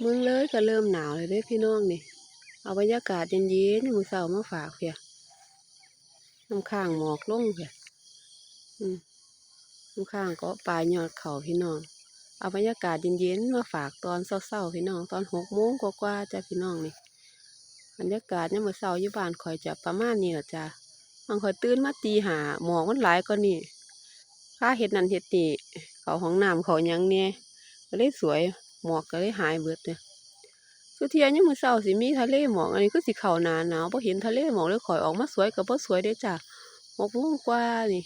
เมืองเลยก็เริ่มหนาวเลยเด้พี่น้องนี่ เอาบรรยากาศเย็นๆในมือเสามาฝากเพียน้ำข้างหมอกลงเพียอืมน้ำข้างก็ปลายยอดเขาพี่น้อง เอาบรรยากาศเย็นๆมาฝากตอนเศร้าๆพี่น้อง ตอนหกโมงกว่าๆจ้ะพี่น้องนี่ บรรยากาศเนี่ยมือเสาอยู่บ้านข่อยจะประมาณนี้แหละจ้ะบางข่อยตื่นมาตีหาหมอกมันหลายก็นี่ข้าเห็ดนันเห็ดนี่เขาห้องน้ำเขาหยังเนี่ยก็เลยสวย หมอกก็เลยหายเบิดเนี่ยสุเทียยังมือเศร้าสิมีทะเลหมอกอันนี้คือสิเข้าหนาหนาวพอเห็นทะเลหมอกเลยข่อยออกมาสวยกับพอสวยเด้จ้ะหมอกโมงกว่านี่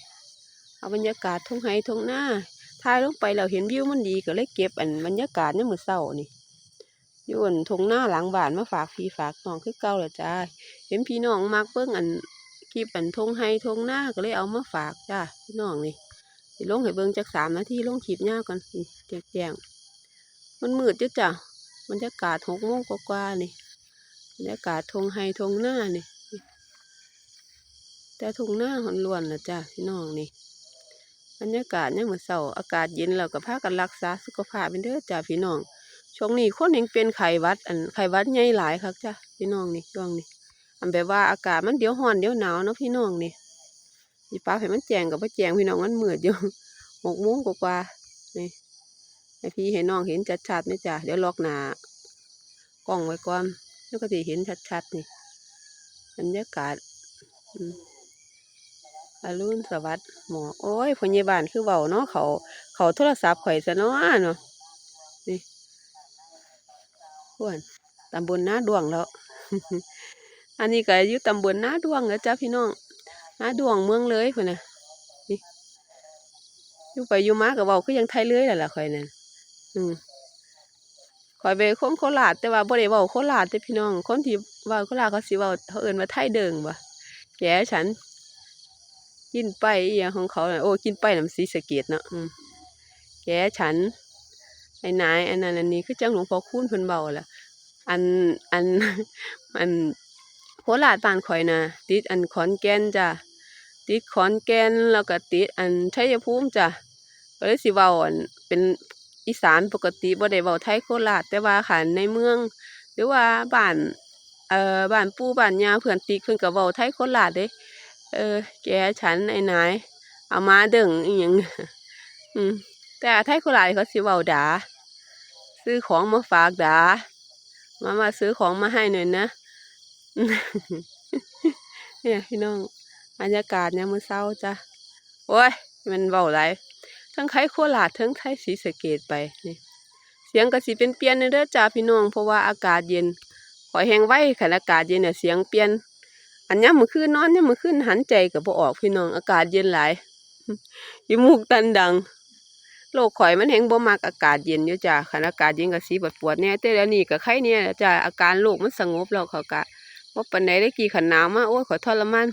เอาบรรยากาศทงไห้ทงหน้าถ่ายลงไปแล้วเห็นวิวมันดีก็เลยเก็บอันบรรยากาศนี่ยามมือเศร้านี่อยู่อันทงหน้าหลังบ้านมาฝากพี่ฝากน้องคือเก่าละจ้าเห็นพี่น้องมักเบิ่งอันคลิปอันทงไห้ทงหน้าก็เลยเอามาฝากจ้าพี่น้องนี่ลงให้เบิ่งจักสามนาทีลงคลิปยาวกันแจ้ง มันมืดจ้ะจ้ะบรรยากาศหกโมงกว่าๆนี่บรรยากาศทงไฮทงหน้านี่ แต่ทงหน้าหอนล้วนนะจ้ะพี่น้องนี่บรรยากาศเนี่ยามมือนเสาอากาศเย็นแล้วก็พากันรักษาสุขภาพเป็นเด้อจ้ะพี่น้องช่วงนี้คนเองเป็นไข้หวัด อันไข้หวัดใหญ่หลายครับจ้ะพี่น้องนี่ช่วงนี้ อันแบบว่าอากาศมันเดี๋ยวร้อนเดี๋ยวหนาวเนาะพี่น้องนี่ยีป้าให้มันแจงกับพ่แจงพี่น้องมันหมืดอยู่หกโมงกว่าๆนี่ ให้พี่ให้น้องเห็นชัดๆนี่จ้ะเดี๋ยวล็อกหน้ากล้องไว้ก่อนแล้วก็จะเห็นชัดๆนี่บรรยากาศอรุณสวัสดิ์หมอโอ้ยพยาบาลคือเบาเนาะเขาเขาโทรศัพท์ข่อยซะเนาะเนาะนี่อ้วนตำบลนาดวงแล้ว อันนี้ก็อยู่ตำบลนาดวงแล้วจ้ะพี่น้องนาดวงเมืองเลยพุ่นน่ะนี่อยู่ไปอยู่มาก็เว้าคือยังไทยเลยแหละล่ะข่อยนั่น อืมข่อยเป็นคนโคราชแต่ว่าบ่ได้เว้าโคราชเด้อพี่น้อง คนที่เว้าโคราชเขาสิเว้าเขาเอิ้นว่าไทยเดิงบ่แกฉัน กินไปอีหยังของเขาน่ะโอ้กินไปน้ำศรีสะเกษเนาะอืมแกฉันไอ้นายอันนั้นอันนี้คือจังหลวงพ่อคูณเพิ่นเว้าล่ะ อันอันอันโคราชบ้านข่อยนะติดอันขอนแก่นจ้ะติดขอนแก่นแล้วก็ติดอันชัยภูมิจ้ะก็เลยสิเว้าอันเป็น อีสานปกติบ่ได้เว้าไทยโคราชแต่ว่าคันในเมือง หรือว่าบ้านเอ่อบ้านปู่บ้านย่าเพื่อนติเพิ่นก็เว้าไทยโคราชเด้เออ แกฉันไอ้นายเอามาเด้งอีหยังอืมแต่ไทยโคราชเขาสิเว้าดาซื้อของมาฝากดามามาซื้อของมาให้หน่อยนะเนี่ยพี่น้องบรรยากาศยามมื้อเช้าจ้ะโอ้ยมันเว้าหลาย ทั้งไทยโคราชทั้งไทยศรีสะเกดไปนี่เสียงก็สิเป็นเปลี่ยนเด้อจ้าพี่น้องเพราะว่าอากาศเย็นขอยแห้งไว้ขันอากาศเย็นเนี่ยเสียงเปลี่ยน อันยามมื้อคืนนอนยามมื้อคืนหันใจก็บ่ออกพี่น้องอากาศเย็นหลายยีมูกตันดังโรคข่อยมันแห้งบ่มักอากาศเย็นอยู่จ้าขันอากาศเย็นก็สิปวดปวดๆแน่แต่แล้วนี้ก็ไข้เนี่ยจ้าอาการโรคมันสงบแล้วเขาก็บ่าปานใดได้กี่ขันหนาวมาโอ้ยขอยทรมาน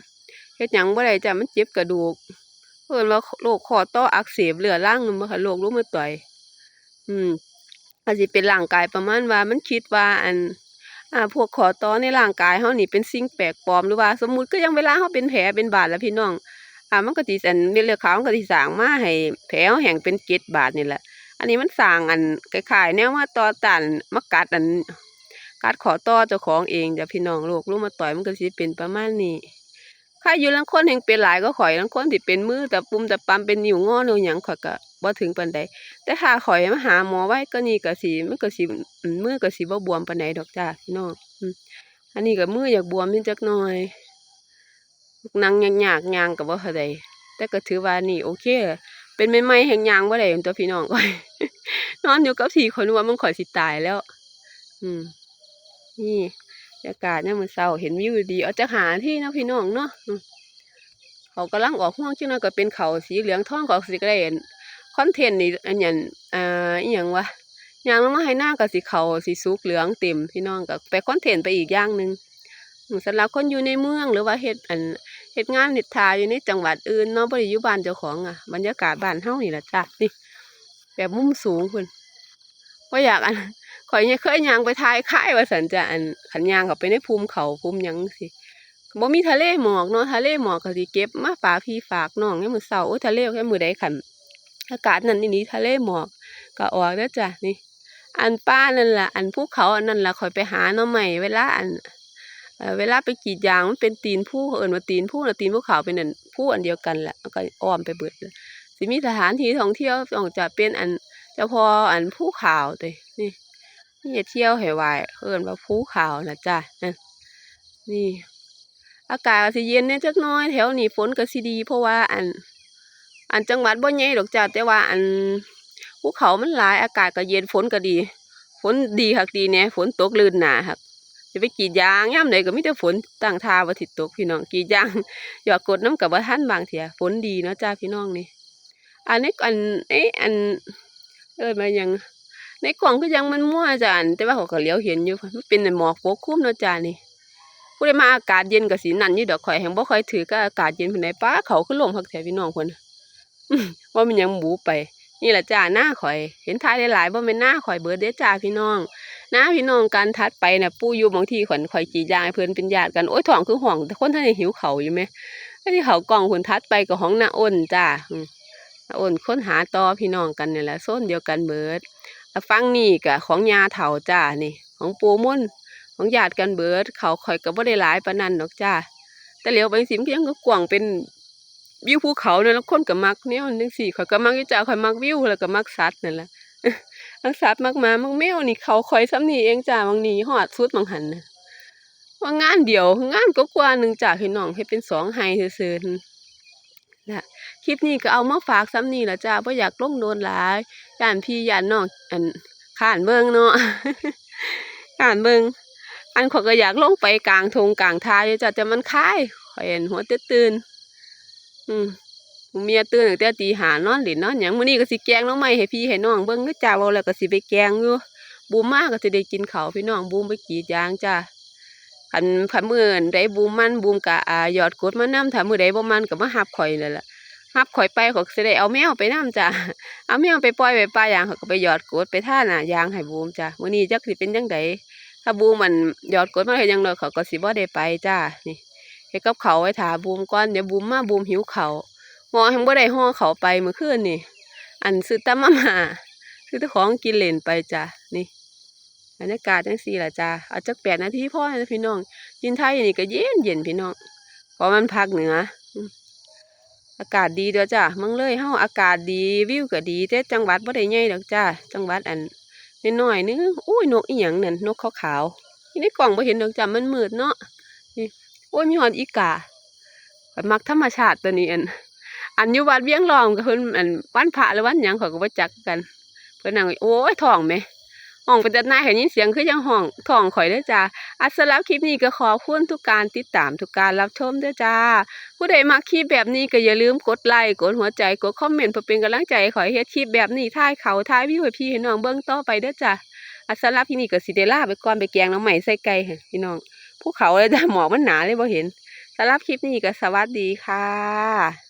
เฮ็ดหยังบ่ได้จ้ามันเจ็บกระดูก เพิ่นว่าโรคข้อต่ออักเสบเรื้อรังนั่นค่ะโรครุมาต่อย อืมอาจสิเป็นร่างกายประมาณว่ามันคิดว่าอัน อ่า พวกขอต่อในร่างกายเฮานี่เป็นสิ่งแปลกปลอมหรือว่า สมมุติก็ยังเวลาเฮาเป็นแผลเป็นบาดแล้วพี่น้อง อ่า มันก็สิอันเม็ดเลือดขาวมันก็สิสร้างมาให้แผลเฮาแห้งเป็นเกล็ดบาดนี่แหละ อันนี้มันสร้างอันคล้ายๆแนวว่าต่อต้านมากัดอันกัดขอต่อเจ้าของเองจ้ะพี่น้องโรครุมาต่อยมันก็สิเป็นประมาณนี้ ใครอยู่ลางคนแห่งเป็นหลายก็ข่อยลางคนที่เป็นมือแต่ปุ่มแต่ปั๊มเป็นนิ้วงอนิ้วหยังข่อยก็บ่ถึงปานใดแต่ถ้าข่อยมาหาหมอไว้ก็นี่ก็สิมันก็สิมือก็สิบ่บวมปานใดดอกจ้าพี่น้องอันนี้ก็มืออยากบวมนิดจักหน่อยนั่งยากๆยางก็บ่เท่าใดแต่ก็ถือว่านี่โอเค เป็นใหม่แห่งย่างบ่ได้ตัวพี่น้องข่อยนอนอยู่กับที่ข่อยนึกว่ามันข่อยสิตายแล้ว อืม นี่ บรรยากาศเนี่ยมันเศร้าเห็นวิวดีเอาจะหาที่นะพี่น้องเนาะเขากำลังออกห่วงชื่อนั้นก็เป็นเขาสีเหลืองทองก็สิกระเด็นคอนเทนต์นี่อันหยังอ่าอีหยังวะยางลงมาให้หน้าก็สีเขาสีสุกเหลืองเต็มพี่น้องก็ไปคอนเทนต์ไปอีกอย่างหนึ่งสำหรับคนอยู่ในเมืองหรือว่าเฮ็ดอันเฮ็ดงานเฮ็ดทาอยู่ในจังหวัดอื่นเนาะบ่ได้อยู่บ้านเจ้าของอะบรรยากาศบ้านเฮานี่ล่ะจ้ะนี่แบบมุมสูงพุ่นบ่อยากอัน ข่อยยังเคยย่างไปทายค่ายว่าสันจะอันขันยางเขาไปในภูมิเขาภูมิยังสิบ่มีทะเลหมอกเนาะทะเลหมอกก็สิเก็บมาฝากพี่ฝากน้องให้มือเช้าโอ้ยทะเลแค่มือใดขันอากาศนั่นนี่นี่ทะเลหมอกก็ออกแล้วจ้ะนี่ อันป้านั่นล่ะ อันภูเขาอันนั้นล่ะข่อยไปหาน่อใหม่เวลาอันเวลาไปกรีดยางมันเป็นตีนผู้เขาเอิ้นว่าตีนผู้นะตีนภูเขาเป็นอันผู้อันเดียวกันแหละก็อ้อมไปเบิดเลยสิมีสถานที่ท่องเที่ยวต้องจะเป็นอันเจ้าพออันภูเขาเด้นี่ นี่จะเที่ยวให้ไหวเอิ้นว่าภูเขานะจ้ะนั่นนี่ อากาศสิเย็นแหน่จักน้อย แถวนี้ฝนก็สิดี เพราะว่าอัน อันจังหวัดบ่ใหญ่ดอกจ้ะแต่ว่าอันภูเขามันหลายอากาศก็เย็นฝนก็ดี ฝนดีคักดีแหน่ยฝนตกลื่นหนาครับจะไปกรีดยางยามใดก็มีแต่ฝนตั้งทาว่าสิตกพี่น้องกรีดยางหยอดกดน้ำกับบ่ทันบางเถียฝนดีเนาะจ้าพี่น้องนี่ อันนี้อันเอ๊ะอันเอิ้นมายัง ในกล่องก็ยังมันมั่วจ้ะอันแต่ว่าเขาก็เลียวเห็นอยู่มันเป็นหมอกปกคลุมเนาะจ้านี่ผู้ใดมาอากาศเย็นก็สินั่นอยู่ดอกข่อยแห่งบ่ค่อยถือก็อากาศเย็นปานใดป้าเขาขึ้นลมพักแถวพี่น้องเพิ่นว่ามันยังหมูไป นี่แหละจ้าหน้าข่อย เห็นทายหลายๆบ่แม่นหน้าข่อยเบิดเด้จ้าพี่น้องหน้าพี่น้องกันทัดไปน่ะปู่อยู่บางทีข่อยข่อยจียางเพิ่อนเป็นญาติกันโอ้ยท้องคือห้องแต่คนท่านหิวเขาอยู่แหมอันนี้เขากล่องเพิ่นทัดไปก็ห้องน้าอ้นจ้าอืมน้าอ้นค้นหาต่อพี่น้องกันนี่แหละโซนเดียวกันเบิดแล้ว ฟังนี่ก็ของยาเฒ่าจ้านี่ ของปู่ม่นของญาติกันเบิด เขาข่อยก็บ่ได้หลายปานนั้นดอกจ้า แต่เหลียวไปสิมก็ยังก็กว้างเป็นวิวภูเขาเนี่ยแล้วคนก็มักแนวจังซี่ข่อยก็มักยี่จ้าข่อยมักวิวแล้วก็มักสัตว์นั่นแหละมักสัตว์มักมามักแมวนี่เขาข่อยซ้ำนี่เองจ้าบางนี่ฮอดสุดบางหันนะว่างานเดียวงานก็กว่าหนึงจ้าพี่น้องเฮ็ดเป็นสองไห้ซื่อๆนั่นะคลิปนี้ก็เอามาฝากซ้ำนี่ละจ้าบ่อยากลงโดนหลาย ย่านพี่ย่านน้องอันขานเบิ่งเนาะขานเบิ่งอันข่อยก็อยากลงไปกลางทงกลางทายจ้ะแต่มันคายข่อยเห็นหัวเตื่นอืมเมียตื่นตั้งแต่ตีหานอนหลินนอนหยังมื้อนี้ก็สิแกงน้องใหม่ให้พี่ให้น้องเบิ่งเด้อจ้าเว้าแล้วก็สิไปแกงอยู่บูมมาก็สิได้กินเขาพี่น้องบูมไปกีดยางจ้าคันคันมื้อใดบูมมันบูมก็อ่ายอดกดมานํถ้ามือใดบ่มันก็มาหับข่อยนั่นแหละ หับข่อยไปข่อก็สิได้เอาแมวไปนํจ้าเอาแมวไปปล่อยไว้ป่ายางเขาก็ไปหยอดกดไปท่าน่ะยางให้บูมจ้ามื้อนี้จักสิเป็นจังไดถ้าบูมมันหยอดกดมาเฮ็ดยังดอกเขาก็สิบ่ได้ไปจ้านี่เฮ็ดกับเขาไว้ถาบูมก่อนเดี๋ยวบูมมาบูมหิวเขาหมอแฮงบ่ได้ห่อเขาไปเมื่อคืนนี่ อันซื้อตะมามาซื้อต่ของกินเล่นไปจ้านี่บรรยากาศจังซี่ล่ะจ้าเอาจัก8นาทีพ่อนะพี่น้องกินไทยนี่ก็เย็นเย็นพี่น้องเพราะมันภาคเหนือ อากาศดีเด้อจ้าเมืองเลยเฮาอากาศดีวิวก็ดีแต่จังหวัดบ่ได้ใหญ่ดอกจ้าจังหวัดอันน้อยๆนึงอุ้ยนกอีหยังนั่นนกขาวๆที่ในกล่องบ่เห็นดอกจ้ะมันมืดเนาะนี่โอ้ยมีหอนอีกาข้อยมักธรรมชาติตัวนี้อันอันอยู่วัดเวียงรองกับเพิ่นอันวันพระหรือวันหยังข้อยก็บ่จักกัน เพิ่นนั่งโอ้ยท้องแหม ห้องเป็นแต่นายเห็นยินเสียงคือยังห้องท้องข่อยเด้อจ้าอัสำหรับคลิปนี้ก็ขอคุณทุกการติดตามทุกการรับชมเด้อจ้า ผู้ใดมักคลิปแบบนี้ก็อย่าลืมกดไลค์กดหัวใจกดคอมเมนต์เพื่อเป็นกำลังใจให้ขอยเฮ็ดคลิปแบบนี้ถ่ายเขาถ่ายวิวให้พี่ให้น้องเบิ่งต่อไปเด้อจ้าอัสลับที่นี่ก็สิเดล่าไปก่อนไปแกงน้องใหม่ใส่ไก่ค่ะพี่น้องภูเขาเลยจ้ะหมอกมันหนาเลยบ่เห็นสำหรับคลิปนี้ก็สวัสดีค่ะ